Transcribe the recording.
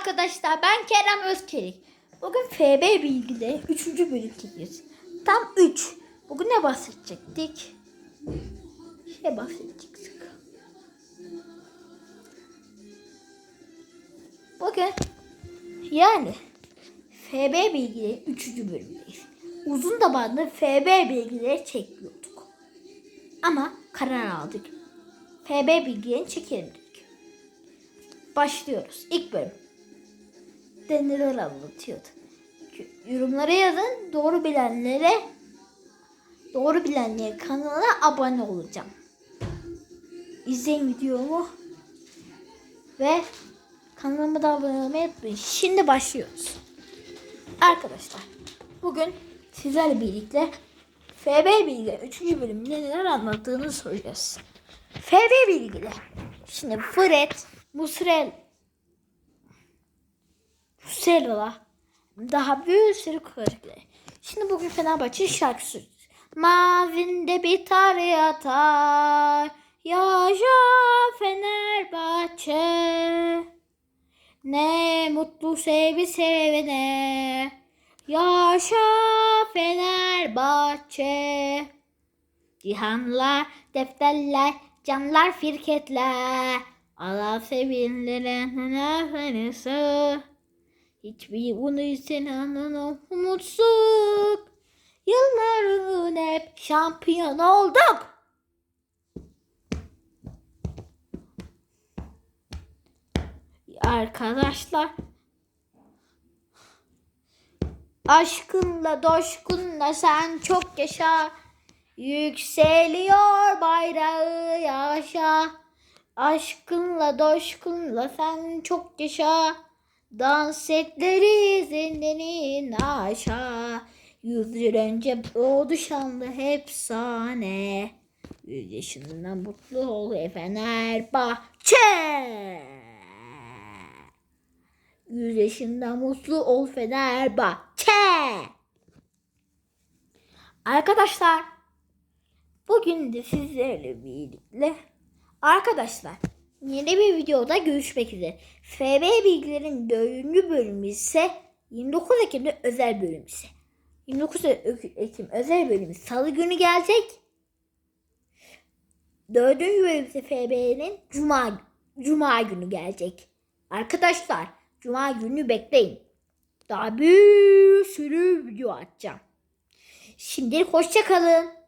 arkadaşlar ben Kerem Özkelik. Bugün FB bilgide 3. bölümdeyiz. Tam 3. Bugün ne bahsedecektik? Şey bahsedecektik. Bugün yani FB bilgileri 3. bölümdeyiz. Uzun zamandır FB bilgileri çekmiyorduk. Ama karar aldık. FB bilgilerini çekelim dedik. Başlıyoruz. İlk bölüm. De neler anlatıyordu. Yorumlara yazın. Doğru bilenlere doğru bilenlere kanalına abone olacağım. İzleyin videomu. Ve kanalıma da abone olmayı unutmayın. Şimdi başlıyoruz. Arkadaşlar bugün sizlerle birlikte FB Bilgiler 3. bölümünde neler anlattığını soracağız. FB Bilgiler. Şimdi Fred, Musrel, Musrella daha bir sürü karakter. Şimdi bugün Fenerbahçe şarkı söyleyeceğiz. Mavinde tane yatar. Yaşa Fenerbahçe. Ne mutlu sevi sevene. Yaşa Fenerbahçe. Cihanlar, defterler, camlar, firketler. Allah sevinlerin efendisi. Hiçbir bunu senin umutsuz. Yılların hep şampiyon olduk. Arkadaşlar Aşkınla doşkunla sen çok yaşa. Yükseliyor bayrağı yaşa. Aşkınla doşkunla sen çok yaşa. Dans etleri zindenin aşağı. Yüz yıl önce doğdu şanlı hep sahne. Yüz yaşında mutlu ol Fenerbahçe. Yüz yaşında mutlu ol Fenerbahçe. Arkadaşlar bugün de sizlerle birlikte arkadaşlar yeni bir videoda görüşmek üzere. FB bilgilerin 4. bölümü ise 29 Ekim'de özel bölüm ise. 29 Ekim özel bölümü salı günü gelecek. 4. bölüm ise FB'nin cuma cuma günü gelecek. Arkadaşlar Cuma günü bekleyin. Daha bir sürü video atacağım. Şimdilik hoşça kalın.